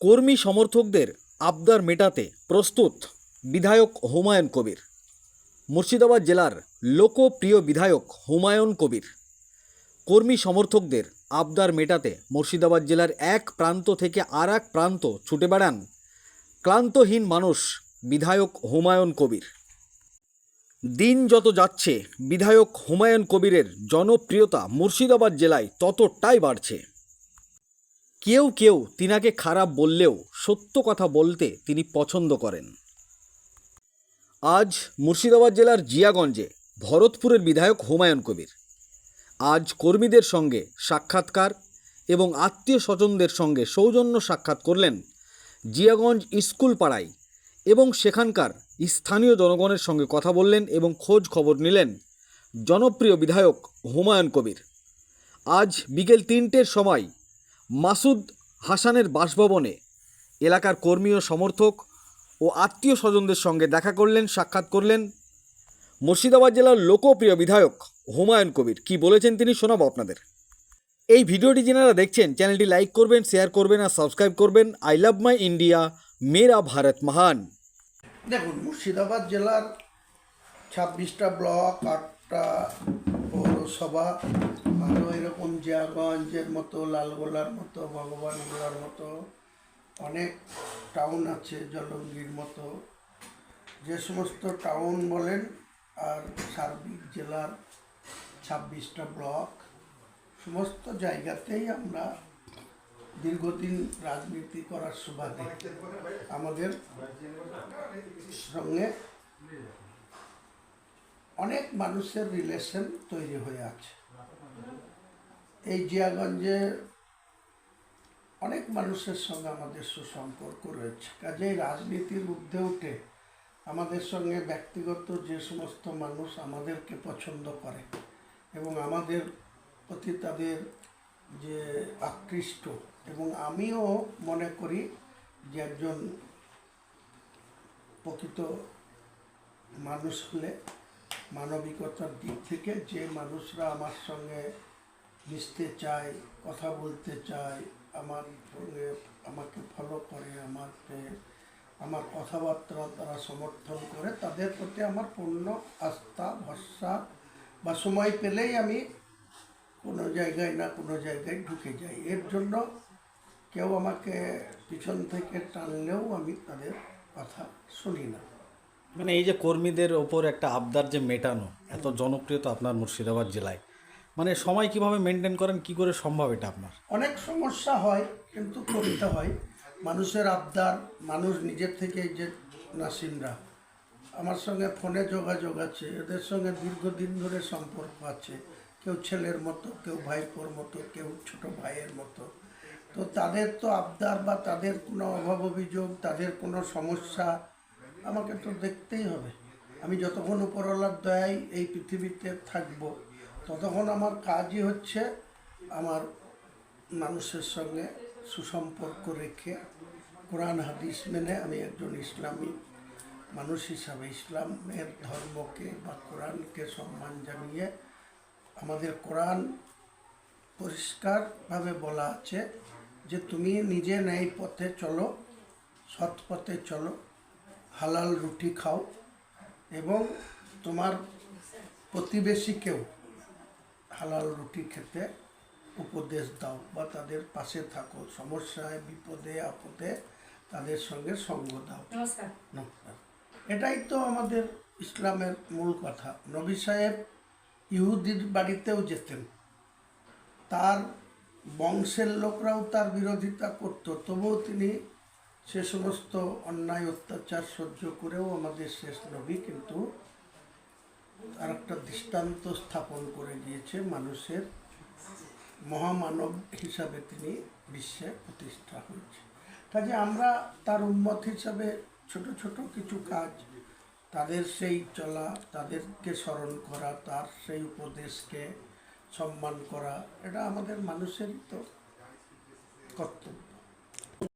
কর্মী সমর্থকদের আবদার মেটাতে প্রস্তুত বিধায়ক হুমায়ুন কবির। মুর্শিদাবাদ জেলার লোকপ্রিয় বিধায়ক হুমায়ুন কবির। কর্মী সমর্থকদের আবদার মেটাতে মুর্শিদাবাদ জেলার এক প্রান্ত থেকে আর এক প্রান্ত ছুটে বেড়ান ক্লান্তহীন মানুষ বিধায়ক হুমায়ুন কবির। দিন যত যাচ্ছে, বিধায়ক হুমায়ুন কবিরের জনপ্রিয়তা মুর্শিদাবাদ জেলায় ততটাই বাড়ছে। কেউ কেউ তিনাকে খারাপ বললেও সত্য কথা বলতে তিনি পছন্দ করেন। আজ মুর্শিদাবাদ জেলার জিয়াগঞ্জে ভরতপুরের বিধায়ক হুমায়ুন কবির। আজ কর্মীদের সঙ্গে সাক্ষাৎকার এবং আত্মীয় স্বজনদের সঙ্গে সৌজন্য সাক্ষাৎ করলেন জিয়াগঞ্জ স্কুল পাড়ায় এবং সেখানকার স্থানীয় জনগণের সঙ্গে কথা বললেন এবং খোঁজ খবর নিলেন জনপ্রিয় বিধায়ক হুমায়ুন কবির। আজ বিকেল তিনটের সময় মাসুদ হাসানের বাসভবনে এলাকার কর্মী ও সমর্থক ও আত্মীয় স্বজনদের সঙ্গে দেখা করলেন, সাক্ষাৎ করলেন মুর্শিদাবাদ জেলার লোকপ্রিয় বিধায়ক হুমায়ুন কবির। কি বলেছেন তিনি শোনাবো আপনাদের। এই ভিডিওটি যারা দেখছেন, চ্যানেলটি লাইক করবেন, শেয়ার করবেন আর সাবস্ক্রাইব করবেন। আই লাভ মাই ইন্ডিয়া, মেরা ভারত মহান। দেখুন, মুর্শিদাবাদ জেলার ছাব্বিশটা ব্লক, আটটা পৌরসভা আরও এরকম জিয়াগঞ্জের মতো, লালগোলার মতো, ভগবানগোলার মতো, অনেক টাউন আছে জলঙ্গির মতো। যে সমস্ত টাউন বলেন আর সার্বিক জেলার ছাব্বিশটা ব্লক সমস্ত জায়গাতেই আমরা দীর্ঘদিন রাজনীতি করার সুবাদে আমাদের সঙ্গে অনেক মানুষের রিলেশন তৈরি হয়ে আছে। এই জিয়াগঞ্জে অনেক মানুষের সঙ্গে আমাদের সুসম্পর্ক রয়েছে। কাজেই রাজনীতির ঊর্ধ্বে উঠে আমাদের সঙ্গে ব্যক্তিগত যে সমস্ত মানুষ আমাদেরকে পছন্দ করে এবং আমাদের প্রতি তাদের যে আকৃষ্ট এবং আমিও মনে করি যে একজন প্রকৃত মানুষ হলে মানবিকতার দিক থেকে যে মানুষরা আমার সঙ্গে মিশতে চায়, কথা বলতে চায়, আমার সঙ্গে আমাকে ফলো করে, আমাকে, আমার কথাবার্তা তারা সমর্থন করে, তাদের প্রতি আমার পূর্ণ আস্থা, ভরসা বা সময় পেলেই আমি কোনো জায়গায় না কোনো জায়গায় ঢুকে যাই। এর জন্য কেউ আমাকে পিছন থেকে টানলেও আমি তাদের কথা শুনি না। মানে এই যে কর্মীদের ওপর একটা আবদার যে মেটানো, এত জনপ্রিয়তা আপনার মুর্শিদাবাদ জেলায় মানে সময় কীভাবে মেনটেন করেন, কি করে সম্ভব এটা আপনার? অনেক সমস্যা হয়, কিন্তু করতে হয়। মানুষের আবদার, মানুষ নিজের থেকে যে নাসিমরা। আমার সঙ্গে ফোনে যোগাযোগ আছে, এদের সঙ্গে দীর্ঘদিন ধরে সম্পর্ক আছে। কেউ ছেলের মতো, কেউ ভাইপোর মতো, কেউ ছোট ভাইয়ের মতো। তো তাদের তো আবদার বা তাদের কোনো অভাব অভিযোগ, তাদের কোনো সমস্যা আমাকে তো দেখতেই হবে। আমি যতক্ষণ উপরওয়ালার দয়ায় এই পৃথিবীতে থাকব, ততক্ষণ আমার কাজই হচ্ছে আমার মানুষের সঙ্গে সুসম্পর্ক রেখে কোরআন, হাদিস মেনে আমি একজন ইসলামী মানুষ হিসাবে ইসলামের ধর্মকে বা কোরআনকে সম্মান জানিয়ে আমাদের কোরআন পরিষ্কারভাবে বলা আছে যে তুমি নিজে ন্যায় পথে চলো সৎ পথে চলো। হালাল রুটি খাও এবং তোমার প্রতিবেশীকেও হালাল রুটি খেতে উপদেশ দাও বা তাদের পাশে থাকো। সমস্যায় বিপদে আপদে তাদের সঙ্গে সঙ্গ দাও। নমস্কার। এটাই তো আমাদের ইসলামের মূল কথা। নবী সাহেব ইহুদির বাড়িতেও যেতেন। তার বংশের লোকরাও তার বিরোধিতা করত। তবুও তিনি সে সমস্ত অন্যায়, অত্যাচার সহ্য করেও আমাদের শেষ নবী কিন্তু তার একটা দৃষ্টান্ত স্থাপন করে গিয়েছে মানুষের মহামানব হিসাবে তিনি বিশ্বে প্রতিষ্ঠা হয়েছে। কাজে আমরা তার উন্মত হিসাবে ছোট ছোট কিছু কাজ, তাদের সেই চলা, তাদেরকে স্মরণ করা, তার সেই উপদেশকে সম্মান করা, এটা আমাদের মানুষেরই তো কর্তব্য।